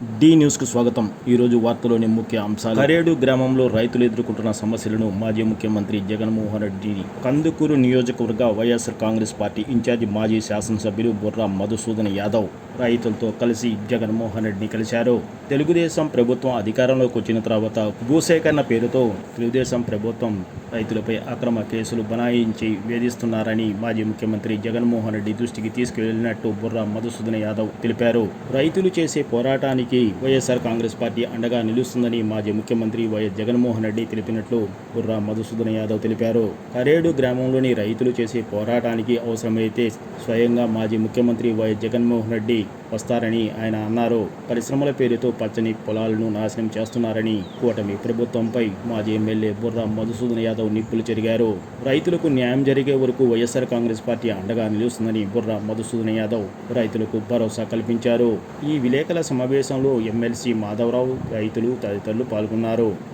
D న్యూస్కు స్వాగతం. ఈరోజు వార్తలోని ముఖ్య అంశాలు. కరేడు గ్రామంలో రైతులు ఎదుర్కొంటున్న సమస్యలను మాజీ ముఖ్యమంత్రి జగన్మోహన్ రెడ్డి కందుకూరు నియోజకవర్గ వైఎస్ఆర్ కాంగ్రెస్ పార్టీ ఇన్ఛార్జి మాజీ శాసనసభ్యులు బుర్రా మధుసూదన్ యాదవ్ రైతులతో కలిసి జగన్మోహన్ రెడ్డిని కలిశారు. తెలుగుదేశం ప్రభుత్వం అధికారంలోకి వచ్చిన తర్వాత భూసేకరణ పేరుతో తెలుగుదేశం ప్రభుత్వం రైతులపై అక్రమ కేసులు బనాయించి వేధిస్తున్నారని మాజీ ముఖ్యమంత్రి జగన్మోహన్ రెడ్డి దృష్టికి తీసుకువెళ్ళినట్టు బుర్రా మధుసూదన్ యాదవ్ తెలిపారు. రైతులు చేసే పోరాటానికి వైఎస్ఆర్ కాంగ్రెస్ పార్టీ అండగా నిలుస్తుందని మాజీ ముఖ్యమంత్రి వైఎస్ జగన్మోహన్ రెడ్డి తెలిపినట్లు బుర్రా మధుసూదన్ యాదవ్ తెలిపారు. కరేడు గ్రామంలోని రైతులు చేసే పోరాటానికి అవసరమైతే స్వయంగా మాజీ ముఖ్యమంత్రి వైఎస్ జగన్మోహన్ రెడ్డి వస్తారని ఆయన అన్నారు. పరిశ్రమల పేరుతో పచ్చని పొలాలను నాశనం చేస్తున్నారని కూటమి ప్రభుత్వంపై మాజీ ఎమ్మెల్యే బుర్రా మధుసూదన్ యాదవ్ నిప్పులు చెరిగారు. రైతులకు న్యాయం జరిగే వరకు వైఎస్ఆర్ కాంగ్రెస్ పార్టీ అండగా నిలుస్తుందని బుర్రా మధుసూదన్ యాదవ్ రైతులకు భరోసా కల్పించారు. ఈ విలేకరుల సమావేశంలో ఎమ్మెల్సీ మాధవరావు రైతులు తదితరులు పాల్గొన్నారు.